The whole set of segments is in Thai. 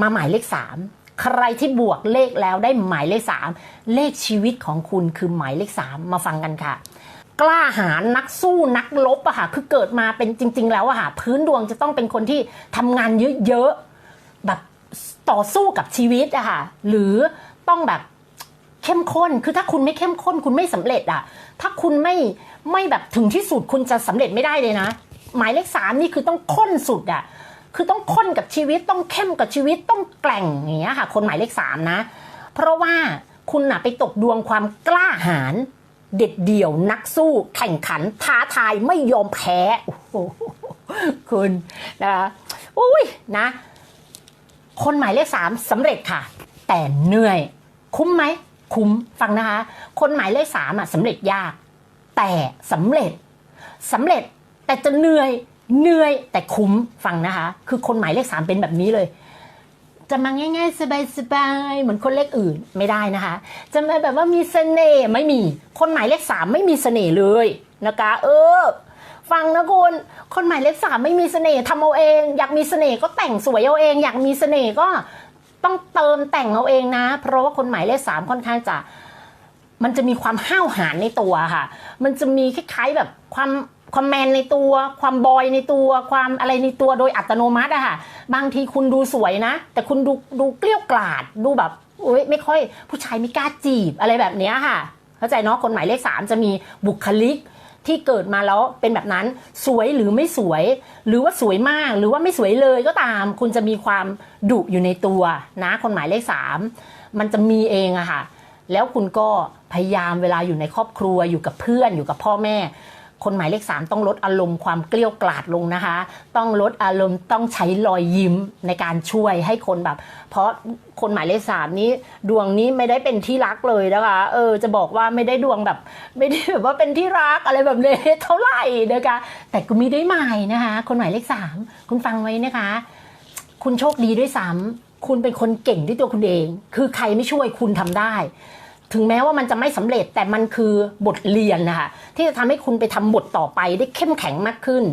มาหมายเลขสามใครที่บวกเลขแล้วได้หมายเลขสามเลขชีวิตของคุณคือหมายเลขสามมาฟังกันค่ะ กล้าหาญนักสู้นักลบอะค่ะคือเกิดมาเป็นจริง ๆ แล้วอะค่ะพื้นดวงจะต้องเป็นคนที่ทำงานเยอะๆแบบต่อสู้กับชีวิตอะค่ะหรือต้องแบบเข้มข้น คือถ้าคุณไม่เข้มข้นคุณไม่สำเร็จอะถ้าคุณไม่ไม่แบบถึงที่สุดคุณจะสำเร็จไม่ได้เลยนะ หมายเลขสามนี่คือต้องข้นสุดอะ คือต้องข้นกับชีวิตต้องเข้มกับชีวิตต้องแกร่งอย่างเงี้ยค่ะ คนหมายเลขสามนะ เพราะว่าคุณน่ะไปตกดวงความกล้าหาญเด็ดเดี่ยวนักสู้แข่งขันท้าทายไม่ยอมแพ้โอ้โหคุณนะคะอุ้ยนะ คนหมายเลขสามสำเร็จค่ะ แต่เหนื่อย คุ้มไหมคุ้มฟังนะคะ คนหมายเลขสามอะสำเร็จยาก แต่สำเร็จสำเร็จแต่จะเหนื่อย เหนื่อยแต่คุ้มฟังนะคะ คือคนหมายเลขสามเป็นแบบนี้เลย จะมาง่ายๆ สบายๆ เหมือนคนเลขอื่นไม่ได้นะคะ จะมาแบบว่ามีเสน่ห์ไม่มี คนหมายเลขสามไม่มีเสน่ห์เลยนะคะ เออ ฟังนะคุณคนหมายเลขสามไม่มีเสน่ห์ทำเอาเอง อยากมีเสน่ห์ก็แต่งสวยเอาเอง อยากมีเสน่ห์ก็ต้องเติมแต่งเอาเองนะ เพราะว่าคนหมายเลขสามค่อนข้างจะมันจะมีความห้าวหาญในตัวค่ะ มันจะมีคล้ายๆแบบความ ความแมนในตัวความบอยในตัวความอะไรในตัวโดยอัตโนมัติอะค่ะ บางทีคุณดูสวยนะ แต่คุณดูดูเกลี้ยวกล่อดดูแบบโอ๊ยไม่ค่อย ผู้ชายไม่กล้าจีบอะไรแบบเนี้ยค่ะ เข้าใจเนาะคนหมายเลขสามจะมีบุคลิกที่เกิดมาแล้วเป็นแบบนั้นสวยหรือไม่สวย หรือว่าสวยมากหรือว่าไม่สวยเลยก็ตาม คุณจะมีความดุอยู่ในตัวนะ คนหมายเลขสามมันจะมีเองอะค่ะ แล้วคุณก็พยายามเวลาอยู่ในครอบครัวอยู่กับเพื่อนอยู่กับพ่อแม่ คนหมายเลขสามต้องลดอารมณ์ความเกลี้ยวกล่อดลงนะคะ ต้องลดอารมณ์ต้องใช้รอยยิ้มในการช่วยให้คนแบบ เพราะคนหมายเลขสามนี้ ดวงนี้ไม่ได้เป็นที่รักเลยนะคะ เออจะบอกว่าไม่ได้ดวงแบบ ไม่ได้แบบว่าเป็นที่รักอะไรแบบนี้เท่าไหร่นะคะ แต่ก็มีได้หมายนะคะ คนหมายเลขสามคุณฟังไว้นะคะ คุณโชคดีด้วยซ้ำคุณเป็นคนเก่งด้วยตัวคุณเอง คือใครไม่ช่วยคุณทำได้ ถึงแม้ว่ามันจะไม่สำเร็จแต่มันคือบทเรียนนะคะที่จะทำให้คุณไปทำบทต่อไปได้เข้มแข็งมากขึ้น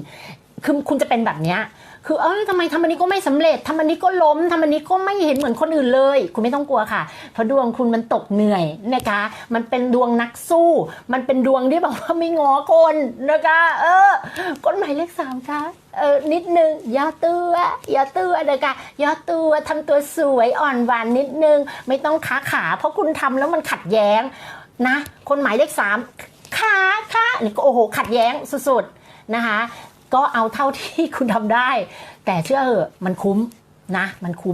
คือคุณจะเป็นแบบเนี้ยคือเอ้ยทำไมทำอันนี้ก็ไม่สำเร็จทำอันนี้ก็ล้มทำอันนี้ก็ไม่เห็นเหมือนคนอื่นเลย คุณไม่ต้องกลัวค่ะ เพราะดวงคุณมันตกเหนื่อยนะคะ มันเป็นดวงนักสู้ มันเป็นดวงที่แบบว่าไม่งอคนนะคะ เออคนหมายเลขสามค่ะเออนิดนึงย่าตัวย่าตัวนะคะย่าตัวทำตัวสวยอ่อนหวานนิดนึง ไม่ต้องขาขา เพราะคุณทำแล้วมันขัดแย้งนะ คนหมายเลขสามขาขานี่ก็โอ้โหขัดแย้งสุดๆนะคะ ก็เอาเท่าที่คุณทำได้ แต่เชื่อเหอะมันคุ้มนะ มันคุ้ม